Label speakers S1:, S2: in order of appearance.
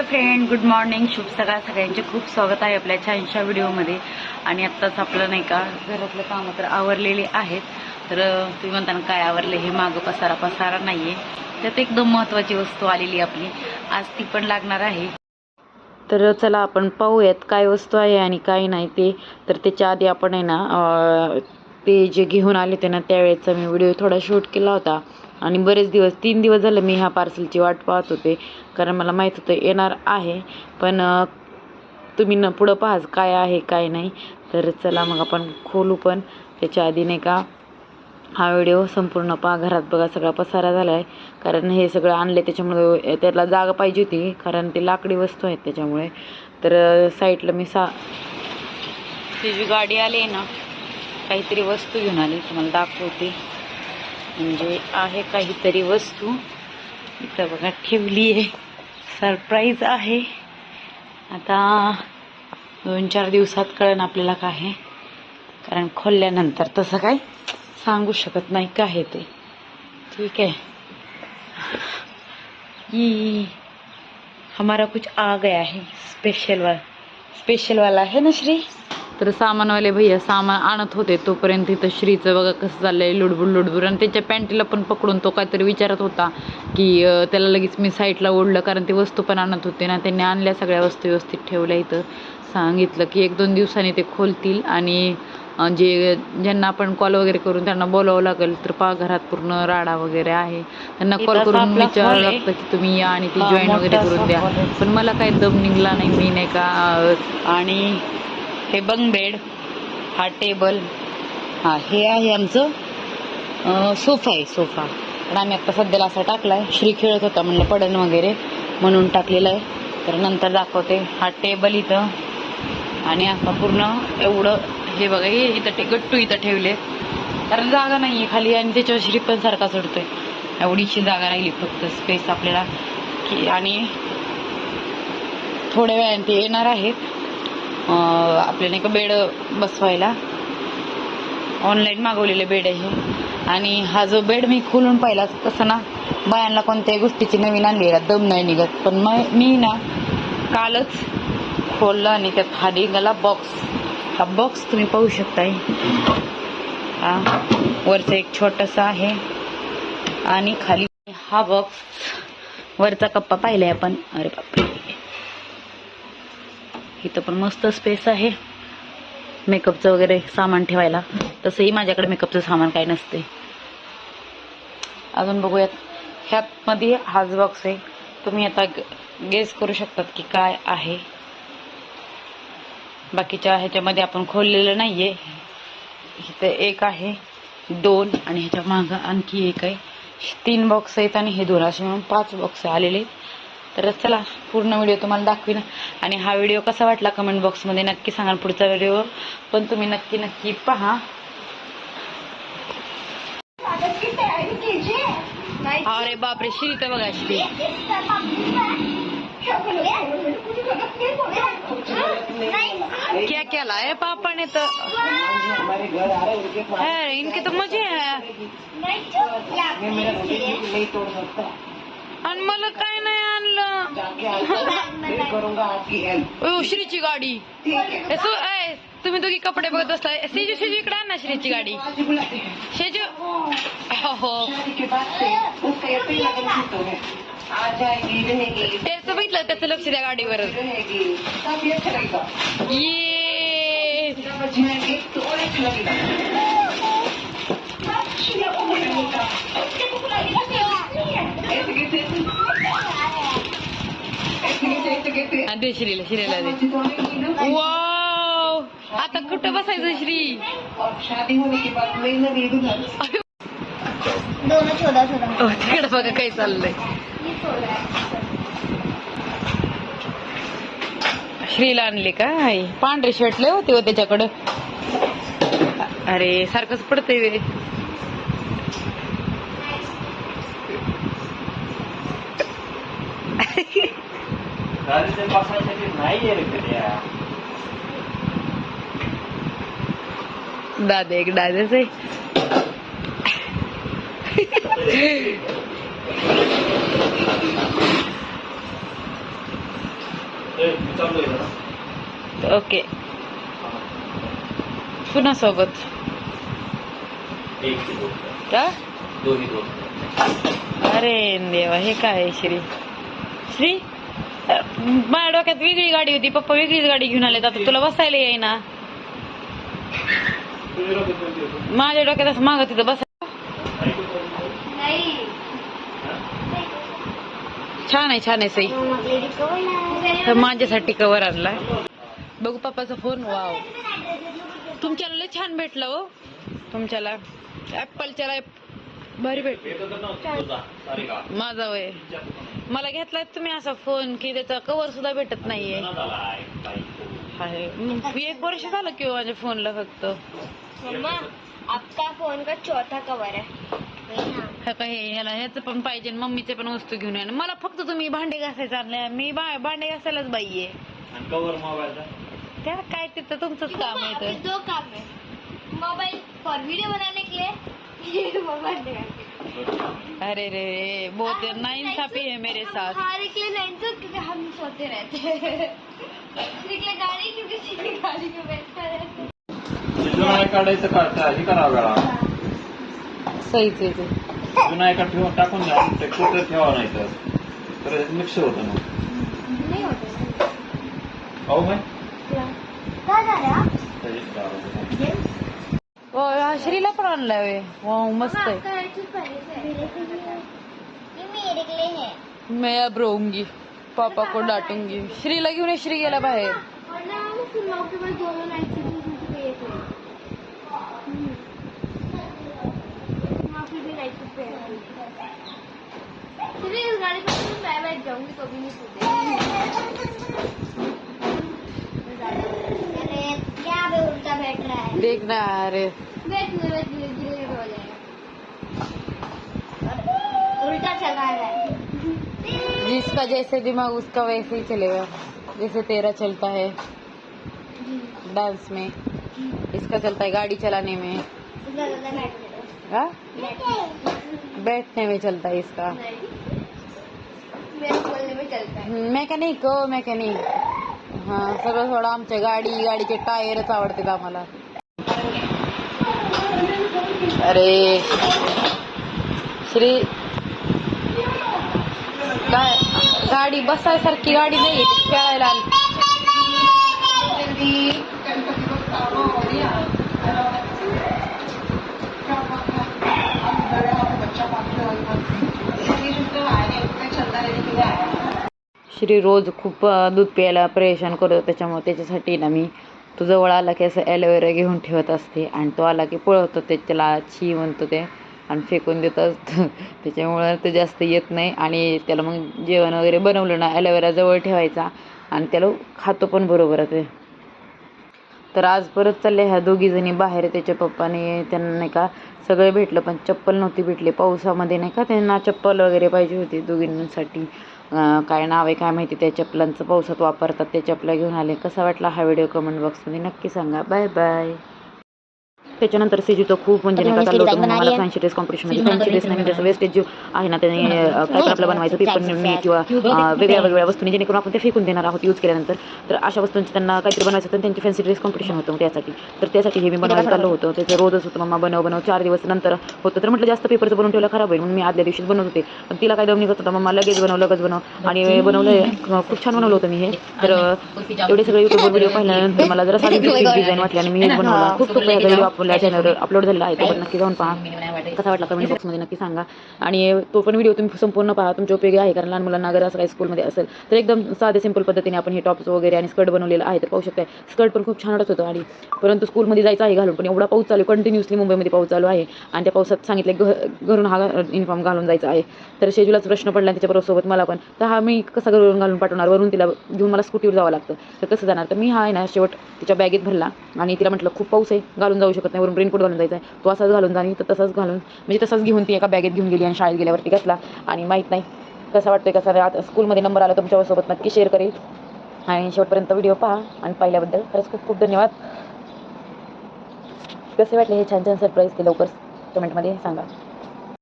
S1: Hello friend good morning शुभ सकाळ. सगळ्यांचे खूप स्वागत आहे आपल्या छानशा व्हिडिओमध्ये. आणि आत्ताच आपलं नाही का घरातलं कामं तर आवरलेले आहेत. तर तुम्ही म्हणताना काय आवरले हे मागं पसारा पसारा नाही आहे त्यात एकदम महत्त्वाची वस्तू आलेली आपली. आज ती पण लागणार आहे. तर चला आपण पाहूयात काय वस्तू आहे आणि काय नाही ते. तर त्याच्या आधी आपण आहे ना ते जे घेऊन आले होते ना त्यावेळेचा मी व्हिडिओ थोडा शूट केला होता. आणि बरेच दिवस तीन दिवस झालं मी ह्या पार्सलची वाट पाहत होते. कारण मला माहीत होतं येणार आहे. पण तुम्ही न पुढं पाहाच काय आहे काय नाही. तर चला मग आपण खोलू पण. त्याच्या आधी नाही का हा व्हिडिओ संपूर्ण पहा. घरात बघा सगळा पसारा झाला आहे कारण हे सगळं आणले त्याच्यामुळे त्याला जागा पाहिजे होती. कारण ते लाकडी वस्तू आहेत त्याच्यामुळे. तर साईडला मी सा ती जी गाडी आली आहे ना काहीतरी वस्तू घेऊन आली तुम्हाला दाखवते. म्हणजे आहे काहीतरी वस्तू. इथं बघा ठेवली आहे. सरप्राईज आहे. आता दोन चार दिवसात कळण आपल्याला काय आहे. कारण खोलल्यानंतर तसं काय सांगू शकत नाही काय आहे ते. ठीक आहे. ये हमारा कुछ आ गया है. स्पेशल वाला. स्पेशल वाला है ना श्री? तर सामानवाले भैया सामान आणत होते तोपर्यंत इथं श्रीचं बघा कसं चाललंय लुडबुड लुडबुड. आणि त्याच्या पॅन्टीला पण पकडून तो काहीतरी विचारत होता की त्याला लगेच मी साईडला ओढलं कारण ते वस्तू पण आणत होते ना. त्यांनी आणल्या सगळ्या वस्तू व्यवस्थित ठेवल्या इथं. सांगितलं की एक दोन दिवसांनी ते खोलतील आणि जे ज्यांना आपण कॉल वगैरे करून त्यांना बोलावं लागेल तर पा घरात पूर्ण राडा वगैरे आहे. त्यांना कॉल करून विचारावं
S2: आहे.
S1: लागतं की तुम्ही या आणि ती जॉईन वगैरे करून द्या.
S2: आहे.
S1: पण मला काही दम निघला नाही मी नाही का आणि हे बंग बेड हा टेबल हा हे आहे आमचं सोफा आहे सोफा. पण आम्ही आता सध्याला असा टाकलाय. श्री खेळत होता म्हणलं पडण वगैरे म्हणून टाकलेलं आहे. तर नंतर दाखवते. हा टेबल इथं. आणि आता पूर्ण एवढं हे बघा हे इथं ते गट्टू इथं ठेवले. कारण जागा नाही आहे खाली आणि त्याच्यावर श्री पण सारखा सोडतोय एवढीशी जागा राहिली फक्त स्पेस आपल्याला. की आणि थोड्या वेळाने ते येणार आहेत. आपले नाही का बेड बसवायला. ऑनलाईन मागवलेले बेड आहे आणि हा जो बेड मी खोलून पाहिला तसं ना बायांना कोणत्याही गोष्टीची नवीन आणली दम नाही निघत. पण मग मी ना कालच खोललं आणि त्यात हा निघाला बॉक्स हा बॉक्स तुम्ही पाहू शकताय. हा वरचं एक छोटंसं आहे. आणि खाली हा बॉक्स वरचा कप्पा पाहिलाय आपण. अरे बापरे. इथं पण मस्त स्पेस आहे. मेकअपचं वगैरे सामान ठेवायला. तसंही माझ्याकडे मेकअपचं सामान काही नसते. अजून बघूयात. ह्यातमध्ये हाच बॉक्स आहे. तुम्ही आता गेस करू शकतात की काय आहे. बाकीच्या ह्याच्यामध्ये आपण खोललेलं नाहीये. इथं एक आहे दोन आणि ह्याच्या मागं आणखी एक आहे. तीन बॉक्स आहेत आणि हे दोन असे म्हणून पाच बॉक्स आलेले आहेत. तर चला पूर्ण व्हिडिओ तुम्हाला दाखवीन आणि हा व्हिडिओ कसा वाटला कमेंट बॉक्समध्ये नक्की सांगा पुढचा व्हिडिओ पण तुम्ही नक्की नक्की पहा अरे बापरे श्री तर बघा श्री क्या क्या लाए पापा ने तो है इनके तो मजे है आणि मला काय नाही आणलं ओ श्रीची गाडी। ए, सु- ए, तुम्ही दोघी कपडे बघत बसलाय शेजू शेजू इकडे आण ना श्रीची गाडी। शेजू? हो। हो त्याचं बघितलं त्याचं लक्ष द्या गाडीवर ये। हा, दे श्रीला श्रीला दे. वाव आता कुठं बसायचं श्री? हो, तिकडं बघा काय चाललंय. श्रीला आणली का आई? पांढरे शर्ट लय होते हो त्याच्याकडं. अरे सारखंच पडतंय दादा एक दादाच आहे. ओके. पुन्हा सोबत. का? अरे देवा हे काय श्री? श्री? माझ्या डोक्यात वेगळी गाडी होती. पप्पा वेगळीच गाडी घेऊन आले आता तुला बसायला येईना. माझ्या डोक्यात असं मागं तिथं बस छान आहे छान आहे सई. तर माझ्यासाठी कवर आणला बघू पप्पाचा फोन वाव तुमच्याला लय छान भेटला हो. तुमच्याला ऍपलच्या भारी भेट माझा वय. मला घेतलाय तुम्ही असा फोन की त्याचा कवर सुद्धा भेटत नाहीये. आहे. एक वर्ष झालं किंवा माझ्या फोनला फक्त.
S2: मम्मा आपका फोन का चौथा कवर है
S1: हा काय हे ह्याला ह्याचं पण पाहिजे मम्मीचे पण वस्तू घेऊन या. मला फक्त तुम्ही भांडे घासायचे आणले मी भांडे घासायलाच बाई आहे त्या काय तिथं तुमचंच काम आहे
S2: दो काम है मोबाइल फॉर वीडियो बनाने के लिए
S1: अरे रे बहुत नाइंसाफी है मेरे साथ।
S2: हमारे के लिए नहीं तो क्योंकि हम सोते रहते हैं। निकले गाड़ी क्योंकि सीधी गाड़ी में बैठता रहता है।
S3: जुना काढायचं का हे करावं वेळा
S1: सहीच आहे ते.
S3: जुना एका ठेवून टाकून द्या ते कुठं ठेवा नाही तर तर मिक्स होतं मग
S2: नहीं होता।
S3: पाहू काय?
S2: क्या जा। रहे
S1: श्रीला पण आणलाय वे वाव मस्त आहे
S2: आपका हेडसेट पहले से है। मेरे के लिए ये मेरे के लिए है।
S1: मैं अब रोऊंगी। पापा को डांटूंगी। श्रीला घेऊन ये, श्री गेला बाहेर
S2: और ना हम फिल्मों के पास दोनों है अरे उल्टा चला रहा है
S1: जिसका जैसे दिमाग, उसका वैसे ही चलेगा। जैसे तेरा चलता है डांस में, इसका चलता है गाड़ी चलाने में। हाँ?
S2: बैठ
S1: बैठने में चलता है इसका। मेकॅनिक हो मेकॅनिक हा सगळं थोडं आमच्या गाडी गाडीचे टायरच आवडतात आम्हाला अरे श्री काय गाडी बसायसारखी गाडी नाही खेळायला श्री रोज खूप दूध प्यायला परेशान करतो त्याच्यामुळे त्याच्यासाठी ना मी तो जवळ आला की असं ॲलोवेरा घेऊन ठेवत असते आणि तो आला की पळवतो ते त्याला छी म्हणतो ते आणि फेकून देत असतं. त्याच्यामुळं ते जास्त येत नाही आणि त्याला मग जेवण वगैरे बनवलं ना ॲलोवेरा जवळ ठेवायचा आणि त्याला खातो पण बरोबर ते. तर आज परत चालले ह्या दोघीजणी बाहेर त्याच्या पप्पाने त्यांना नाही का सगळं भेटलं पण चप्पल नव्हती भेटली. पावसामध्ये नाही का त्यांना चप्पल वगैरे पाहिजे होती दोघींसाठी. काय नाव आहे काय माहिती त्या चपलांचं पावसात वापरतात ते चपला घेऊन आले. कसा वाटला हा व्हिडिओ कमेंट बॉक्समध्ये नक्की सांगा. बाय बाय त्याच्यानंतर सिजूचं खूप म्हणजे नाही का चाललं होतं म्हणून मला फॅन्सी ड्रेस कॉम्पिटिशनमध्ये फॅन्सी ड्रेस नाही म्हणजे असं वेस्टेज जे आहे ना त्याने काय तर आपलं बनवायचं पेपर मी किंवा वेगळ्या वेगळ्या वस्तूंनी जेणेकरून आपण ते फेकून देणार आहोत यूज केल्यानंतर. तर अशा वस्तूंची त्यांना काहीतरी बनवायचं होतं त्यांची फॅन्सी ड्रेस कॉम्पिटिशन होतं मग त्यासाठी. तर त्यासाठी हे मी बनवायला चाललो होतं. त्याचं रोजच होतं मम्मा बनव बनव चार दिवस नंतर होतं. तर म्हटलं जास्त पेपरचं बनवून ठेवलं खराब होईल. म्हणून मी आदल्या दिवशीच बनवत होते. पण तिला काय दम निघत होता मम्मा लगेच बनव लगेच बनव. आणि बनवलं खूप छान बनवलं होतं मी हे. तर एवढे सगळे युट्यूबवर व्हिडिओ पाहिल्यानंतर मला जरा साधी डिझाईन वाटली आणि मी हेच बनवला. खूप खूप व्हिडिओ आपल्या चॅनलवर अपलोड झालेला आहे तो पण नक्की जाऊन पहा. कसा वाटला कमेंट बॉक्समध्ये नक्की सांगा. आणि तो पण व्हिडिओ तुम्ही संपूर्ण पहा तुमच्या उपयोगी आहे कारण लहान मुलांना अगर असं काही स्कूलमध्ये असेल तर एकदम साधे सिंपल पद्धतीने आपण हे टॉप्स वगैरे आणि स्कर्ट बनवलेलं आहे तर पाहू शकताय. स्कर्ट पण खूप छान वाटत होतं आणि परंतु स्कूलमध्ये जायचं आहे घालून पण एवढा पाऊस चालू कंटिन्युअसली मुंबईमध्ये पाऊस चालू आहे. आणि त्या पावसात सांगितलं घ घरून हा युनिफॉर्म घालून जायचा आहे. तर शेजूलाच प्रश्न पडला त्याच्याबरोबर सोबत मला पण. तर हा मी कसा घरून घालून पाठवणार? वरून तिला घेऊन मला स्कूटीवर जावं लागतं. तर कसं जाणार. तर मी हा आहे ना शेवट तिच्या बॅगेत भरला. आणि तिला म्हटलं खूप पाऊस आहे घालून जाऊ शकत नाही. वरून रेनकोट घालून जायचं आहे तो असाच घालून जाणी तर तसंच घालून म्हणजे तसंच घेऊन ती एका बॅगेत घेऊन गेली आणि शाळेत गेल्यावरती घातला. आणि माहीत नाही कसा वाटतोय कसा आता स्कूलमध्ये नंबर आला तुमच्यासोबत नक्की शेअर करेल. आणि शेवटपर्यंत व्हिडिओ पहा आणि पाहिल्याबद्दल खरंच खूप खूप धन्यवाद. कसे वाटले हे छान छान सरप्राईज ते लवकर कमेंटमध्ये सांगा.